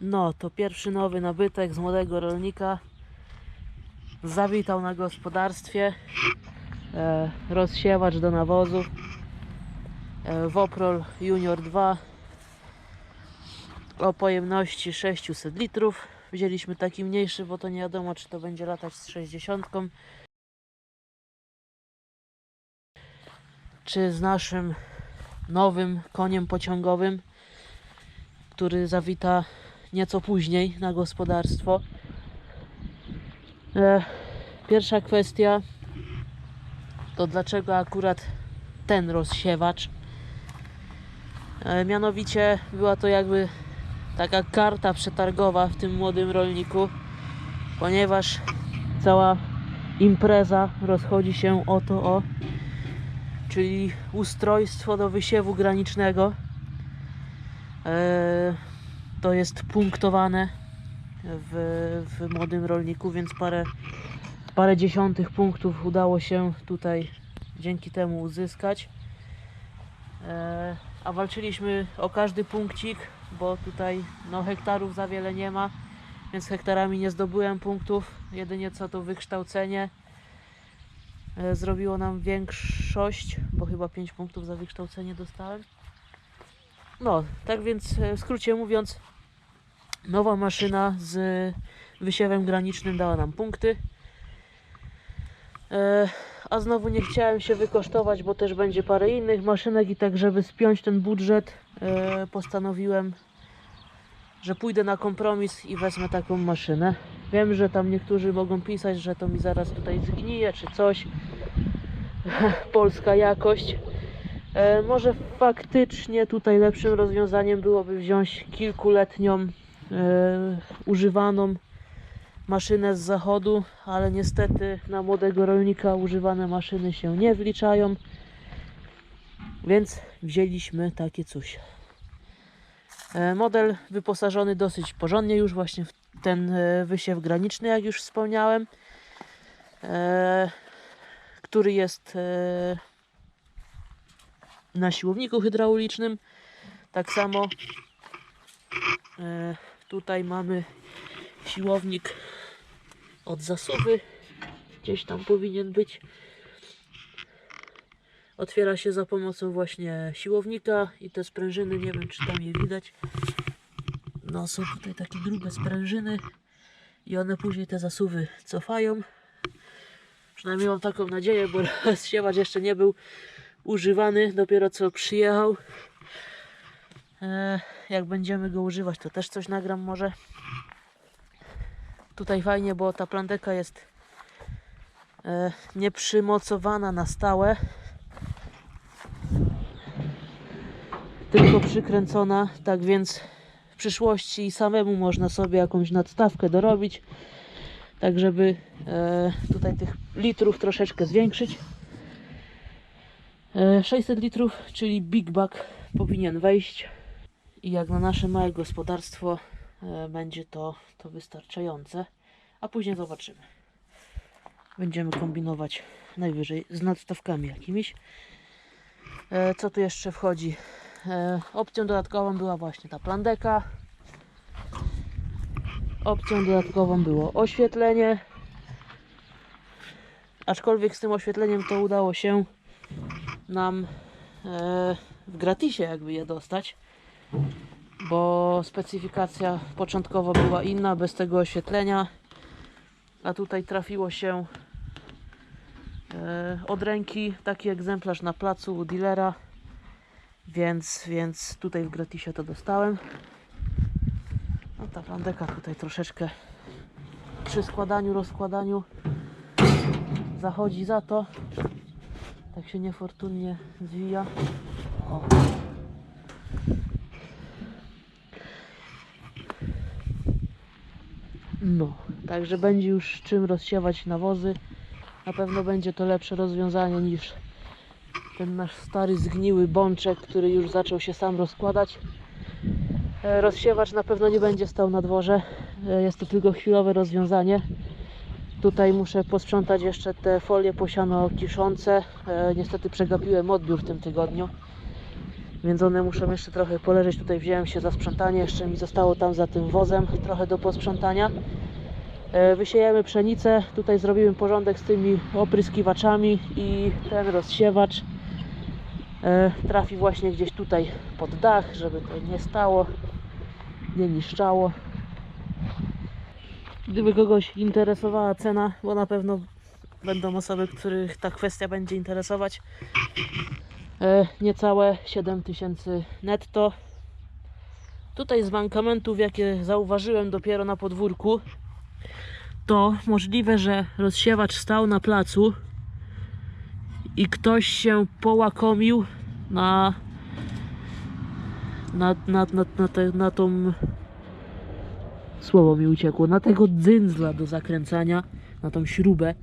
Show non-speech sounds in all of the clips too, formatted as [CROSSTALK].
No, to pierwszy nowy nabytek z młodego rolnika. Zawitał na gospodarstwie. E, rozsiewacz do nawozów. E, Woprol Junior 2 o pojemności 600 litrów. Wzięliśmy taki mniejszy, bo to nie wiadomo, czy to będzie latać z 60, czy z naszym nowym koniem pociągowym, który zawita nieco później na gospodarstwo. E, pierwsza kwestia to dlaczego akurat ten rozsiewacz. E, mianowicie była to jakby taka karta przetargowa w tym młodym rolniku, ponieważ cała impreza rozchodzi się o to o, czyli ustrojstwo do wysiewu granicznego. E, to jest punktowane w, w młodym rolniku, więc parę, parę dziesiątych punktów udało się tutaj dzięki temu uzyskać. E, a walczyliśmy o każdy punkcik, bo tutaj no, hektarów za wiele nie ma, więc hektarami nie zdobyłem punktów. Jedynie co to wykształcenie e, zrobiło nam większość, bo chyba 5 punktów za wykształcenie dostałem. No, tak więc e, w skrócie mówiąc, nowa maszyna z wysiewem granicznym dała nam punkty. E, a znowu nie chciałem się wykosztować, bo też będzie parę innych maszynek i tak, żeby spiąć ten budżet, e, postanowiłem, że pójdę na kompromis i wezmę taką maszynę. Wiem, że tam niektórzy mogą pisać, że to mi zaraz tutaj zgnije czy coś. [LAUGHS] Polska jakość. E, może faktycznie tutaj lepszym rozwiązaniem byłoby wziąć kilkuletnią e, używaną maszynę z zachodu, ale niestety na młodego rolnika używane maszyny się nie wliczają, więc wzięliśmy takie coś. E, Model wyposażony dosyć porządnie już właśnie w ten e, wysiew graniczny, jak już wspomniałem, e, który jest e, na siłowniku hydraulicznym. Tak samo e, tutaj mamy siłownik od zasuwy. Gdzieś tam powinien być. Otwiera się za pomocą właśnie siłownika i te sprężyny, nie wiem czy tam je widać. No są tutaj takie grube sprężyny i one później te zasuwy cofają. Przynajmniej mam taką nadzieję, bo [LAUGHS] rozsiewacz jeszcze nie był używany, dopiero co przyjechał. E, jak będziemy go używać, to też coś nagram może. Tutaj fajnie, bo ta plandeka jest e, nieprzymocowana na stałe, tylko przykręcona, tak więc w przyszłości samemu można sobie jakąś nadstawkę dorobić, tak żeby e, tutaj tych litrów troszeczkę zwiększyć. E, 600 litrów, czyli Big Bag powinien wejść i jak na nasze małe gospodarstwo e, będzie to, to wystarczające, a później zobaczymy. Będziemy kombinować najwyżej z nadstawkami jakimiś. E, Co tu jeszcze wchodzi? E, Opcją dodatkową była właśnie ta plandeka. Opcją dodatkową było oświetlenie. Aczkolwiek z tym oświetleniem to udało się nam w gratisie jakby je dostać bo specyfikacja początkowo była inna, bez tego oświetlenia, a tutaj trafiło się e, od ręki taki egzemplarz na placu u dealera, więc, więc tutaj w gratisie to dostałem. No ta plandeka tutaj troszeczkę przy składaniu, rozkładaniu zachodzi za to, tak się niefortunnie zwija. O. No, także będzie już czym rozsiewać nawozy. Na pewno będzie to lepsze rozwiązanie niż ten nasz stary zgniły bączek, który już zaczął się sam rozkładać. E, Rozsiewacz na pewno nie będzie stał na dworze. E, Jest to tylko chwilowe rozwiązanie. Tutaj muszę posprzątać jeszcze te folie posiano kiszące. E, Niestety przegapiłem odbiór w tym tygodniu. Więc one muszą jeszcze trochę poleżeć. Tutaj wziąłem się za sprzątanie, jeszcze mi zostało tam za tym wozem trochę do posprzątania. E, Wysiejemy pszenicę, tutaj zrobiłem porządek z tymi opryskiwaczami i ten rozsiewacz e, trafi właśnie gdzieś tutaj pod dach, żeby to nie stało, nie niszczało. Gdyby kogoś interesowała cena, bo na pewno będą osoby, których ta kwestia będzie interesować, niecałe 7000 netto. Tutaj z mankamentów, jakie zauważyłem dopiero na podwórku, to możliwe, że rozsiewacz stał na placu i ktoś się połakomił na na, na, na, na, te, na tą słowo mi uciekło, na tego dzyndzla do zakręcania, na tą śrubę.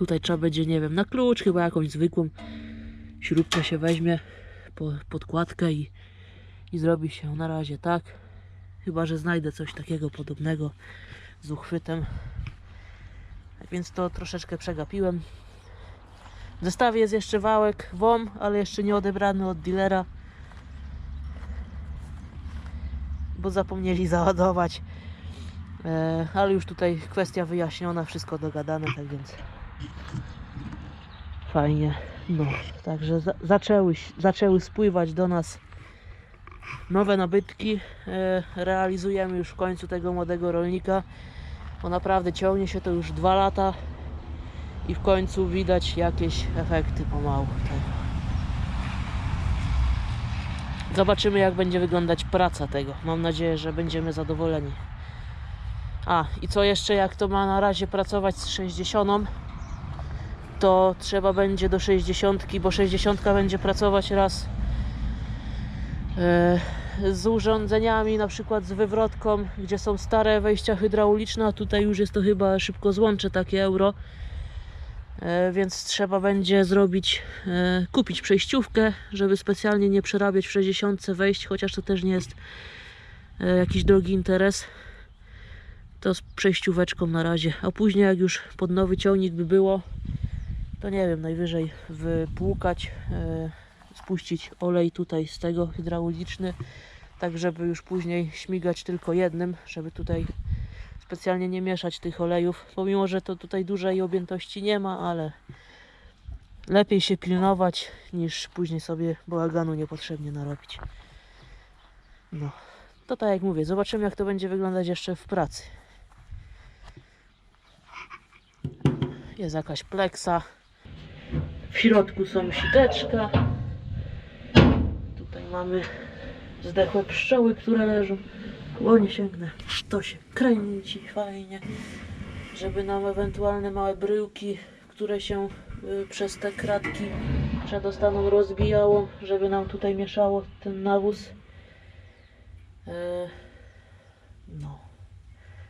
Tutaj trzeba będzie, nie wiem, na klucz chyba jakąś zwykłą śrubkę się weźmie, po, podkładkę i, i zrobi się na razie tak. Chyba, że znajdę coś takiego podobnego z uchwytem. Tak więc to troszeczkę przegapiłem. W zestawie jest jeszcze wałek WOM, ale jeszcze nie odebrany od dealera. Bo zapomnieli załadować. E, ale już tutaj kwestia wyjaśniona, wszystko dogadane, tak więc fajnie. No, także za, zaczęły, zaczęły spływać do nas nowe nabytki. E, realizujemy już w końcu tego młodego rolnika, bo naprawdę ciągnie się to już dwa lata i w końcu widać jakieś efekty pomału tego. Zobaczymy jak będzie wyglądać praca tego. Mam nadzieję, że będziemy zadowoleni. A i co jeszcze, jak to ma na razie pracować z 60, to trzeba będzie do 60, bo 60 będzie pracować raz e, z urządzeniami, na przykład z wywrotką, gdzie są stare wejścia hydrauliczne, a tutaj już jest to chyba szybko złącze takie euro. E, Więc trzeba będzie zrobić, e, kupić przejściówkę, żeby specjalnie nie przerabiać w 60 wejść, chociaż to też nie jest jakiś drogi interes. To z przejścióweczką na razie, a później jak już pod nowy ciągnik by było, to nie wiem, najwyżej wypłukać, e, spuścić olej tutaj z tego hydrauliczny, tak żeby już później śmigać tylko jednym, żeby tutaj specjalnie nie mieszać tych olejów, pomimo, że to tutaj dużej objętości nie ma, ale lepiej się pilnować niż później sobie bałaganu niepotrzebnie narobić. No, to tak jak mówię, zobaczymy jak to będzie wyglądać jeszcze w pracy. Jest jakaś pleksa. W środku są siteczka. Tutaj mamy zdechłe pszczoły, które leżą. O, nie sięgnę. To się kręci fajnie, żeby nam ewentualne małe bryłki, które się y, przez te kratki przedostaną rozbijało, żeby nam tutaj mieszało ten nawóz. E, No.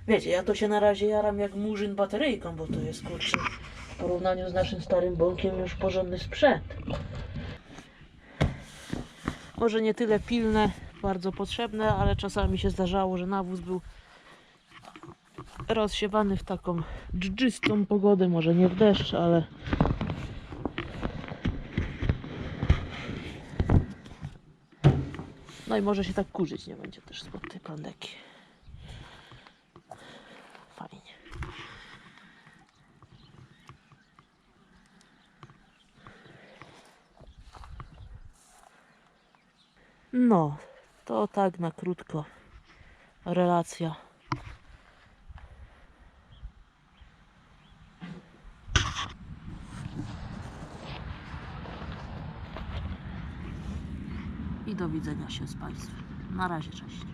Wiecie, ja to się na razie jaram jak murzyn bateryjką, bo to jest kurczę porównaniu z naszym starym bąkiem już porządny sprzęt. Może nie tyle pilne, bardzo potrzebne, ale czasami się zdarzało, że nawóz był rozsiewany w taką dżdżystą pogodę, może nie w deszcz, ale no i może się tak kurzyć nie będzie też spod tej. Fajnie. No, to tak na krótko relacja. I do widzenia się z Państwem. Na razie, cześć.